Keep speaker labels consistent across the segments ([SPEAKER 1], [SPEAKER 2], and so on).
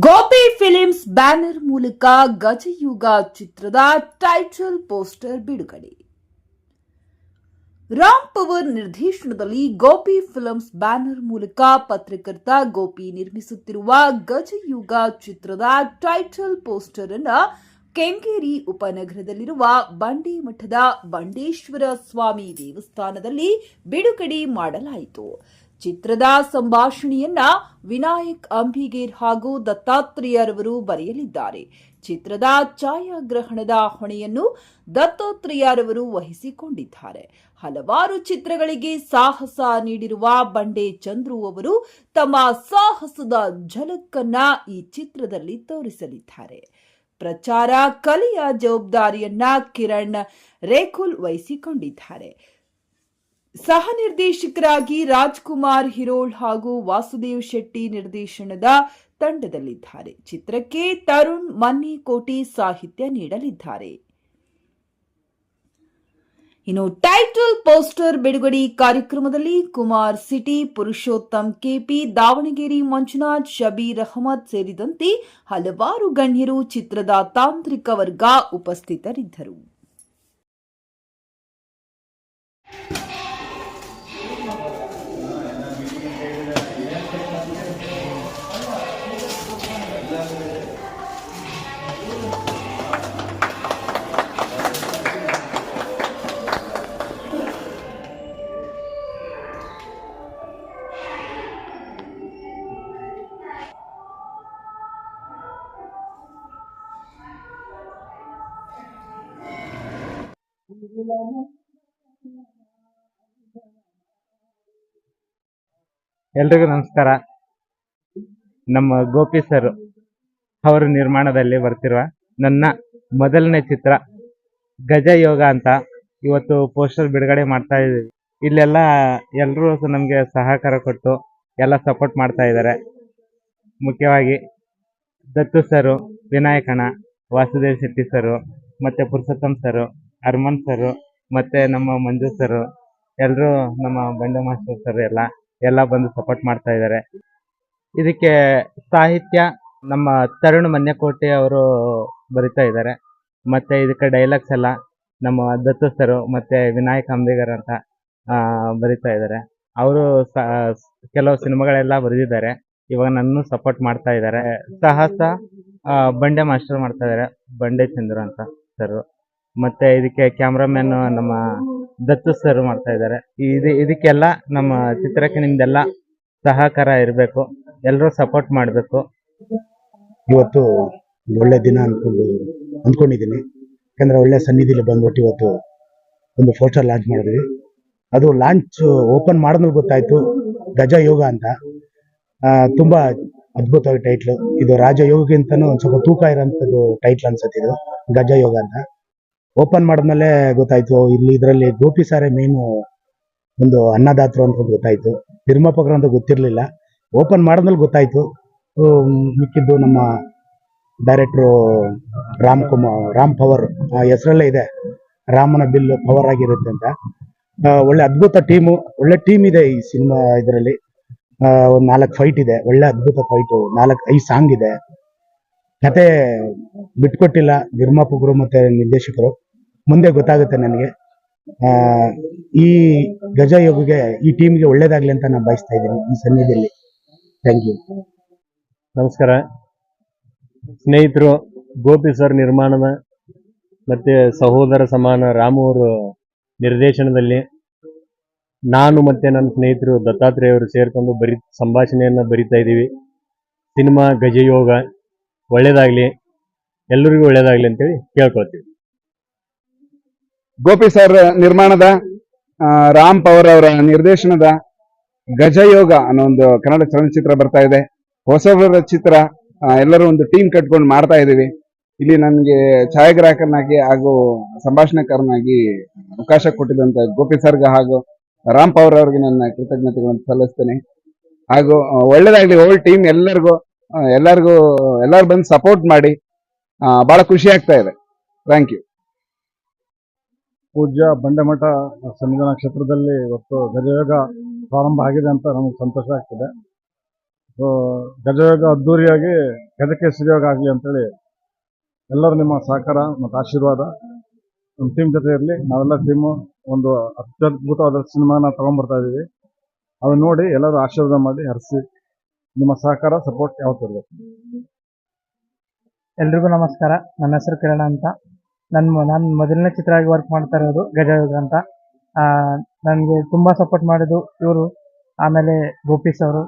[SPEAKER 1] Gopi films banner ಮೂಲಕ ಗಜಯುಗ ಚಿತ್ರದ title poster ಬಿಡುಗಡೆ. ರಾಮ್ ಪವರ್ ನಿರ್ದೇಶನದಲ್ಲಿ ಗೋಪಿ ಫಿಲ್ಮ್ಸ್ ಬ್ಯಾನರ್ ಮೂಲಕ ಪತ್ರಕರ್ತ ಗೋಪಿ ನಿರ್ಮಿಸುತ್ತಿರುವ ಗಜಯುಗ ಚಿತ್ರದ ಟೈಟಲ್ ಪೋಸ್ಟರ್ ಅನ್ನು ಕೆಂಗೇರಿ ಉಪನಗರದಲ್ಲಿರುವ ಬಂಡಿ ಮಠದ ಬಂಡೇಶ್ವರ ಸ್ವಾಮಿ ದೇವಸ್ಥಾನದಲ್ಲಿ ಬಿಡುಗಡೆ ಮಾಡಲಾಯಿತು. ಚಿತ್ರದ ಸಂಭಾಷಣೆಯನ್ನ ವಿನಾಯಕ್ ಅಂಬಿಗೇರ್ ಹಾಗೂ ದತ್ತಾತ್ರೇಯರವರು ಬರೆಯಲಿದ್ದಾರೆ. ಚಿತ್ರದ ಛಾಯಾಗ್ರಹಣದ ಹೊಣೆಯನ್ನು ದತ್ತಾತ್ರೇಯರವರು ವಹಿಸಿಕೊಂಡಿದ್ದಾರೆ. ಹಲವಾರು ಚಿತ್ರಗಳಿಗೆ ಸಾಹಸ ನೀಡಿರುವ ಬಂಡೆ ಚಂದ್ರು ಅವರು ತಮ್ಮ ಸಾಹಸದ ಝಲಕ್ಕನ್ನ ಈ ಚಿತ್ರದಲ್ಲಿ ತೋರಿಸಲಿದ್ದಾರೆ. ಪ್ರಚಾರ ಕಲೆಯ ಜವಾಬ್ದಾರಿಯನ್ನ ಕಿರಣ್ ರೇಖುಲ್ ವಹಿಸಿಕೊಂಡಿದ್ದಾರೆ. ಸಹ ನಿರ್ದೇಶಕರಾಗಿ ರಾಜ್ಕುಮಾರ್ ಹಿರೋಳ್ ಹಾಗೂ ವಾಸುದೇವ್ ಶೆಟ್ಟಿ ನಿರ್ದೇಶನದ ತಂಡದಲ್ಲಿದ್ದಾರೆ. ಚಿತ್ರಕ್ಕೆ ತರುಣ್ ಮನ್ನಿಕೋಟಿ ಸಾಹಿತ್ಯ ನೀಡಲಿದ್ದಾರೆ. ಇನ್ನು ಟೈಟಲ್ ಪೋಸ್ಟರ್ ಬಿಡುಗಡೆ ಕಾರ್ಯಕ್ರಮದಲ್ಲಿ ಕುಮಾರ್ ಸಿಟಿ, ಪುರುಷೋತ್ತಮ್ ಕೆಪಿ, ದಾವಣಗೆರೆ ಮಂಜುನಾಥ್, ಶಬೀರ್ ಅಹಮದ್ ಸೇರಿದಂತೆ ಹಲವಾರು ಗಣ್ಯರು ಚಿತ್ರದ ತಾಂತ್ರಿಕ ವರ್ಗ ಉಪಸ್ಥಿತರಿದ್ದರು.
[SPEAKER 2] ಎಲ್ರಿಗೂ ನಮಸ್ಕಾರ. ನಮ್ಮ ಗೋಪಿ ಸರ್ ಅವರ ನಿರ್ಮಾಣದಲ್ಲಿ ಬರ್ತಿರುವ ನನ್ನ ಮೊದಲನೇ ಚಿತ್ರ ಗಜ ಯೋಗ ಅಂತ ಇವತ್ತು ಪೋಸ್ಟರ್ ಬಿಡುಗಡೆ ಮಾಡ್ತಾ ಇದ್ದೀವಿ. ಇಲ್ಲೆಲ್ಲ ಎಲ್ಲರೂ ನಮಗೆ ಸಹಕಾರ ಕೊಟ್ಟು ಎಲ್ಲ ಸಪೋರ್ಟ್ ಮಾಡ್ತಾ ಇದ್ದಾರೆ. ಮುಖ್ಯವಾಗಿ ದತ್ತು ಸರು, ವಿನಾಯಕಣ್ಣ, ವಾಸುದೇವ್ ಶೆಟ್ಟಿ ಸರು ಮತ್ತೆ ಪುರುಷೋತ್ತಮ್ ಸರು ಅರ್ಮನ್ ಸರ್, ಮತ್ತೆ ನಮ್ಮ ಮಂಜು ಸರ್ ಎಲ್ಲರೂ ನಮ್ಮ ಬಂಡೆ ಮಾಸ್ಟರ್ ಸರ್ ಎಲ್ಲ ಎಲ್ಲ ಬಂದು ಸಪೋರ್ಟ್ ಮಾಡ್ತಾ ಇದ್ದಾರೆ. ಇದಕ್ಕೆ ಸಾಹಿತ್ಯ, ನಮ್ಮ ತರುಣ್ ಮನ್ಯಕೋಟೆ ಅವರು ಬರಿತಾ ಇದ್ದಾರೆ. ಮತ್ತೆ ಇದಕ್ಕೆ ಡೈಲಾಗ್ಸ್ ಎಲ್ಲ ನಮ್ಮ ದತ್ತು ಸರ್, ಮತ್ತೆ ವಿನಾಯಕ್ ಅಂಬಿಗರ್ ಅಂತ ಬರಿತಾ ಇದ್ದಾರೆ. ಅವರು ಕೆಲವು ಸಿನಿಮಾಗಳೆಲ್ಲ ಬರೆದಿದ್ದಾರೆ. ಇವಾಗ ನನ್ನ ಸಪೋರ್ಟ್ ಮಾಡ್ತಾ ಇದ್ದಾರೆ. ಸಾಹಸ ಬಂಡೆ ಮಾಸ್ಟರ್ ಮಾಡ್ತಾ ಇದ್ದಾರೆ, ಬಂಡೆ ಚಂದ್ರು ಅಂತ ಸರ್. ಮತ್ತೆ ಇದಕ್ಕೆ ಕ್ಯಾಮ್ರಾಮನ್ ನಮ್ಮ ದತ್ತು ಸರ್ ಮಾಡ್ತಾ ಇದ್ದಾರೆ. ಇದು ಇದಕ್ಕೆಲ್ಲ ನಮ್ಮ ಚಿತ್ರಕ್ಕೆ ನಿಮ್ದೆಲ್ಲ ಸಹಕಾರ ಇರಬೇಕು. ಎಲ್ಲರೂ ಸಪೋರ್ಟ್ ಮಾಡಬೇಕು.
[SPEAKER 3] ಇವತ್ತು ಒಳ್ಳೆ ದಿನ ಅಂದ್ಕೊಂಡು ಅಂದ್ಕೊಂಡಿದ್ದೀನಿ ಯಾಕಂದ್ರೆ ಒಳ್ಳೆ ಸನ್ನಿಧಿಲಿ ಬಂದ್ಬಿಟ್ಟು ಇವತ್ತು ಒಂದು ಪೋಸ್ಟರ್ ಲಾಂಚ್ ಮಾಡಿದ್ವಿ. ಅದು ಲಾಂಚ್ ಓಪನ್ ಮಾಡಿದ್ಮೇಲೆ ಗೊತ್ತಾಯ್ತು ಗಜ ಯೋಗ ಅಂತ. ತುಂಬಾ ಅದ್ಭುತವಾಗಿ ಟೈಟ್ಲು ಇದು ರಾಜಯೋಗಕ್ಕಿಂತನೂ ಒಂದು ಸ್ವಲ್ಪ ತೂಕ ಇರೋಂಥದ್ದು ಟೈಟ್ಲ್ ಇದು ಗಜ ಯೋಗ ಅಂತ. ಓಪನ್ ಮಾಡಿದ್ಮೇಲೆ ಗೊತ್ತಾಯ್ತು, ಇಲ್ಲಿ ಇದರಲ್ಲಿ ಗೋಪಿ ಸಾರೆ ಮೇನು ಒಂದು ಅನ್ನದಾತರು ಅಂತ ಗೊತ್ತಾಯ್ತು. ನಿರ್ಮಾಪಕರು ಅಂತ ಗೊತ್ತಿರಲಿಲ್ಲ. ಓಪನ್ ಮಾಡಿದ್ಮೇಲೆ ಗೊತ್ತಾಯ್ತು. ಮಿಕ್ಕಿದ್ದು ನಮ್ಮ ಡೈರೆಕ್ಟ್ರು ರಾಮ್ ಕುಮಾರ್ ರಾಮ್ ಪವರ್, ಆ ಹೆಸರಲ್ಲೇ ಇದೆ. ರಾಮನ ಬಿಲ್ ಪವರ್ ಆಗಿರುತ್ತೆ ಅಂತ. ಒಳ್ಳೆ ಅದ್ಭುತ ಟೀಮು ಒಳ್ಳೆ ಟೀಮ್ ಇದೆ ಈ ಸಿನಿಮಾ ಇದರಲ್ಲಿ. ಒಂದು ನಾಲ್ಕು ಫೈಟ್ ಇದೆ. ಒಳ್ಳೆ ಅದ್ಭುತ ಫೈಟು ನಾಲ್ಕು, ಐದು ಸಾಂಗ್ ಇದೆ. ಕತೆ ಬಿಟ್ಕೊಟ್ಟಿಲ್ಲ ನಿರ್ಮಾಪಕರು ಮತ್ತೆ ನಿರ್ದೇಶಕರು. ಮುಂದೆ ಗೊತ್ತಾಗುತ್ತೆ ನನಗೆ. ಆ, ಈ ಗಜ ಯೋಗಿಗೆ ಈ ಟೀಮ್ಗೆ ಒಳ್ಳೇದಾಗ್ಲಿ ಅಂತ ನಾನು ಬಯಸ್ತಾ ಇದ್ದೀನಿ ಈ ಸನ್ನಿಧಿಯಲ್ಲಿ. ಥ್ಯಾಂಕ್ ಯು
[SPEAKER 4] ನಮಸ್ಕಾರ. ಸ್ನೇಹಿತರು ಗೋಪಿ ಸರ್ ನಿರ್ಮಾಣದ ಮತ್ತೆ ಸಹೋದರ ಸಮಾನ ರಾಮು ಅವರು ನಿರ್ದೇಶನದಲ್ಲಿ ನಾನು ಮತ್ತೆ ನನ್ನ ಸ್ನೇಹಿತರು ದತ್ತಾತ್ರೇಯ ಅವರು ಸೇರ್ಕೊಂಡು ಬರಿ ಸಂಭಾಷಣೆಯನ್ನ ಬರಿತಾ ಇದ್ದೀವಿ. ಸಿನಿಮಾ ಗಜಯೋಗ. ಒಳ್ಳೇದಾಗ್ಲಿ, ಎಲ್ಲರಿಗೂ ಒಳ್ಳೇದಾಗ್ಲಿ ಅಂತೇಳಿ ಕೇಳ್ಕೊಳ್ತೀವಿ.
[SPEAKER 5] ಗೋಪಿ ಸರ್ ನಿರ್ಮಾಣದ ರಾಮ್ ಪವರ್ ಅವರ ನಿರ್ದೇಶನದ ಗಜಯೋಗ ಅನ್ನೋ ಒಂದು ಕನ್ನಡ ಚಲನಚಿತ್ರ ಬರ್ತಾ ಇದೆ. ಹೊಸಬರ ಚಿತ್ರ ಎಲ್ಲರೂ ಒಂದು ಟೀಮ್ ಕಟ್ಕೊಂಡು ಮಾಡ್ತಾ ಇದ್ದೀವಿ. ಇಲ್ಲಿ ನನಗೆ ಛಾಯಾಗ್ರಾಹಕನಾಗಿ ಹಾಗೂ ಸಂಭಾಷಣೆಕಾರನಾಗಿ ಅವಕಾಶ ಕೊಟ್ಟಿದ್ದಂತ ಗೋಪಿ ಸರ್ಗ ಹಾಗೂ ರಾಮ್ ಪವರ್ ಅವರಿಗೆ ನನ್ನ ಕೃತಜ್ಞತೆಗಳನ್ನು ಸಲ್ಲಿಸ್ತೇನೆ. ಹಾಗೂ ಒಳ್ಳೇದಾಗ್ಲಿ ಹೋಲ್ ಟೀಮ್ ಎಲ್ಲರಿಗೂ ಎಲ್ಲರಿಗೂ, ಎಲ್ಲರೂ ಬಂದು ಸಪೋರ್ಟ್ ಮಾಡಿ ಬಹಳ ಖುಷಿ ಆಗ್ತಾ ಇದೆ. ಥ್ಯಾಂಕ್ ಯು
[SPEAKER 6] ಪೂಜ್ಯ ಬಂಡೆಮಠ ಸಂವಿಧಾನ ಕ್ಷೇತ್ರದಲ್ಲಿ ಇವತ್ತು ಗಜಯೋಗ ಪ್ರಾರಂಭ ಆಗಿದೆ ಅಂತ ನಮಗೆ ಸಂತೋಷ ಆಗ್ತಿದೆ. ಸೊ ಗಜಯೋಗ ಅದ್ದೂರಿಯಾಗಿ ಗಜಕ್ಕೆ ಸಿರಿಯೋಗ ಆಗಲಿ ಅಂತೇಳಿ ಎಲ್ಲರೂ ನಿಮ್ಮ ಸಹಕಾರ ಮತ್ತು ಆಶೀರ್ವಾದ ನಮ್ಮ ಟೀಮ್ ಜೊತೆ ಇರಲಿ. ನಾವೆಲ್ಲ ಟೀಮು ಒಂದು ಅತ್ಯದ್ಭುತವಾದ ಸಿನಿಮಾನ ತಗೊಂಡ್ಬರ್ತಾ ಇದ್ದೀವಿ ಅದನ್ನ ನೋಡಿ ಎಲ್ಲರೂ ಆಶೀರ್ವಾದ ಮಾಡಿ ಹರಿಸಿ ನಿಮ್ಮ ಸಹಕಾರ ಸಪೋರ್ಟ್ ಯಾವತ್ತೂ ಇರಬೇಕು
[SPEAKER 7] ಎಲ್ರಿಗೂ ನಮಸ್ಕಾರ. ನನ್ನ ಹೆಸರು ಕಿರಣ ಅಂತ. ನನ್ನ ನಾನು ಮೊದಲನೇ ಚಿತ್ರ ಆಗಿ ವರ್ಕ್ ಮಾಡ್ತಾ ಇರೋದು ಗಜಯುಗ ಅಂತ. ನನಗೆ ತುಂಬ ಸಪೋರ್ಟ್ ಮಾಡಿದ್ದು ಇವರು. ಆಮೇಲೆ ಗೋಪೀಸ್ ಅವರು.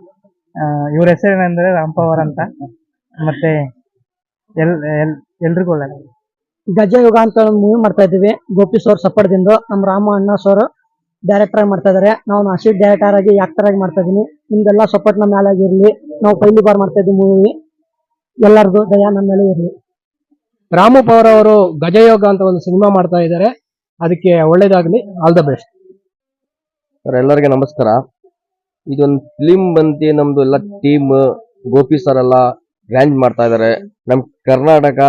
[SPEAKER 7] ಇವ್ರ ಹೆಸರೇನೆಂದರೆ ರಾಮ್ ಪವರ್ ಅಂತ. ಮತ್ತೆ ಎಲ್ ಎಲ್, ಎಲ್ರಿಗೂ ಒಳ್ಳೆಯದು
[SPEAKER 8] ಗಜಯುಗ ಅಂತ ಒಂದು ಮೂವಿ ಮಾಡ್ತಾ ಇದ್ದೀವಿ. ಗೋಪೀಶ್ ಅವ್ರ ಸಪೋರ್ಟ್ದಿಂದ ನಮ್ಮ ರಾಮ ಅಣ್ಣ ಸರ್ ಡೈರೆಕ್ಟರ್ ಆಗಿ ಮಾಡ್ತಾ ಇದಾರೆ. ನಾವು ಅಸಿಸ್ಟ್ ಡೈರೆಕ್ಟರ್ ಆಗಿ ಆಕ್ಟರ್ ಆಗಿ ಮಾಡ್ತಾ ಇದೀನಿ. ನಿಮ್ದೆಲ್ಲ ಸಪೋರ್ಟ್ ನಮ್ಮ ಮೇಲೆ ಆಗಿರ್ಲಿ. ನಾವು ಪೈಲಿ ಬಾರ್ ಮಾಡ್ತಾ ಇದ್ದೀವಿ ಮೂವಿ. ಎಲ್ಲರದು ದಯಾ ನಮ್ಮ ಮೇಲೆ ಇರಲಿ.
[SPEAKER 7] ರಾಮು ಪವರ್ ಅವರು ಗಜಯೋಗ ಅಂತ ಒಂದು ಸಿನಿಮಾ ಮಾಡ್ತಾ ಇದ್ದಾರೆ ಅದಕ್ಕೆ ಒಳ್ಳೇದಾಗ್ಲಿ. ಆಲ್ ದ ಬೆಸ್ಟ್
[SPEAKER 9] ಸರ್ ಎಲ್ಲರಿಗೆ ನಮಸ್ಕಾರ. ಇದೊಂದು ಫಿಲಿಮ್ ಬಂತಿ ನಮ್ದು ಎಲ್ಲ ಟೀಮ್ ಗೋಪಿ ಸರ್ ಎಲ್ಲ ಲ್ಯಾಂಡ್ ಮಾಡ್ತಾ ಇದ್ದಾರೆ ನಮ್ ಕರ್ನಾಟಕ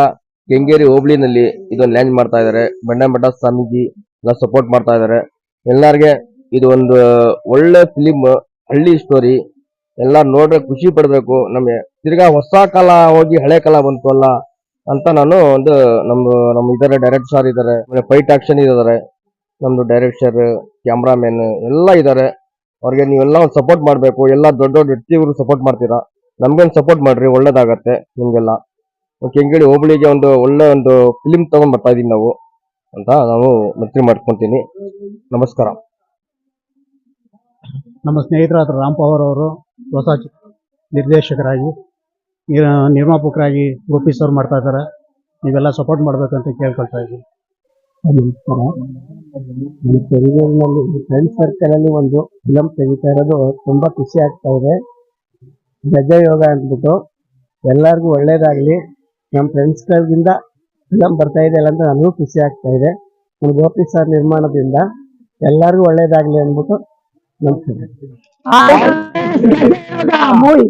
[SPEAKER 9] ಕೆಂಗೇರಿ ಹೋಬಳಿನಲ್ಲಿ ಇದೊಂದು ಲ್ಯಾಂಡ್ ಮಾಡ್ತಾ ಇದ್ದಾರೆ ಬಣ್ಣ ಮಠ ಸ್ವಾಮೀಜಿ ಎಲ್ಲ ಸಪೋರ್ಟ್ ಮಾಡ್ತಾ ಇದ್ದಾರೆ ಎಲ್ಲರಿಗೆ ಇದು ಒಂದು ಒಳ್ಳೆ ಫಿಲಿಮ್ ಹಳ್ಳಿ ಸ್ಟೋರಿ ಎಲ್ಲ ನೋಡ್ರೆ ಖುಷಿ ಪಡಬೇಕು. ನಮಗೆ ತಿರ್ಗಾ ಹೊಸ ಕಾಲ ಹೋಗಿ ಹಳೆ ಕಾಲ ಬಂತು ಅಲ್ಲ ಅಂತ ನಾನು ಒಂದು ನಮ್ದು ನಮ್ಮ ಇದಾರೆ ಡೈರೆಕ್ಟ್ ಸರ್ ಇದಾರೆ. ಫೈಟ್ ಆಕ್ಷನ್ ಇದ್ದಾರೆ ನಮ್ದು ಡೈರೆಕ್ಟರ್ ಕ್ಯಾಮ್ರಾಮನ್ ಎಲ್ಲ ಇದ್ದಾರೆ ಅವ್ರಿಗೆ ನೀವೆಲ್ಲ ಒಂದು ಸಪೋರ್ಟ್ ಮಾಡಬೇಕು. ಎಲ್ಲ ದೊಡ್ಡ ದೊಡ್ಡ ವ್ಯಕ್ತಿಗಳು ಸಪೋರ್ಟ್ ಮಾಡ್ತೀರಾ? ನಮ್ಗೊಂದು ಸಪೋರ್ಟ್ ಮಾಡ್ರಿ, ಒಳ್ಳೇದಾಗತ್ತೆ ನಿಮ್ಗೆಲ್ಲ. ಕೆಂಗೇಳಿ ಹೋಬಳಿಗೆ ಒಂದು ಒಳ್ಳೆ ಒಂದು ಫಿಲಿಮ್ ತಗೊಂಡ್ ಬರ್ತಾ ಇದೀವಿ ನಾವು. ಅಂತ ನಾವು ಮಂತ್ರಿ ಮಾಡ್ಕೊತೀನಿ. ನಮಸ್ಕಾರ.
[SPEAKER 7] ನಮ್ಮ ಸ್ನೇಹಿತರಾದ ರಾಮ್ ಪವರ್ ಅವರು ಹೊಸ ನಿರ್ದೇಶಕರಾಗಿ ನಿರ್ಮಾಪಕರಾಗಿ ರೂಪಿಸರ್ ಅವ್ರು ಮಾಡ್ತಾ ಇದ್ದಾರೆ. ನೀವೆಲ್ಲ ಸಪೋರ್ಟ್ ಮಾಡ್ಬೇಕಂತ ಕೇಳ್ಕೊಳ್ತಾ ಇದ್ದೀನಿ
[SPEAKER 8] ನಮಸ್ಕಾರ. ನಮ್ಮ ತೆಲುಗಿನಲ್ಲಿ ಫ್ರೆಂಡ್ ಸರ್ಕಲ್ ಅಲ್ಲಿ ಒಂದು ಫಿಲಮ್ ತೆಗಿತಾ ಇರೋದು ತುಂಬಾ ಖುಷಿ ಆಗ್ತಾ ಇದೆ. ಗಜಯೋಗ ಅಂದ್ಬಿಟ್ಟು ಎಲ್ಲರಿಗೂ ಒಳ್ಳೇದಾಗ್ಲಿ. ನಮ್ಮ ಫ್ರೆಂಡ್ಸ್ಗಳಿಗಿಂದ ಫಿಲಂ ಬರ್ತಾ ಇದೆ ಅಂತ ನನಗೂ ಖುಷಿ ಆಗ್ತಾ ಇದೆ. ನಮ್ಮ ಗೋಪಿ ಸರ್ ನಿರ್ಮಾಣದಿಂದ ಎಲ್ಲರಿಗೂ ಒಳ್ಳೇದಾಗ್ಲಿ ಅನ್ಬಿಟ್ಟು ಮೂವಿ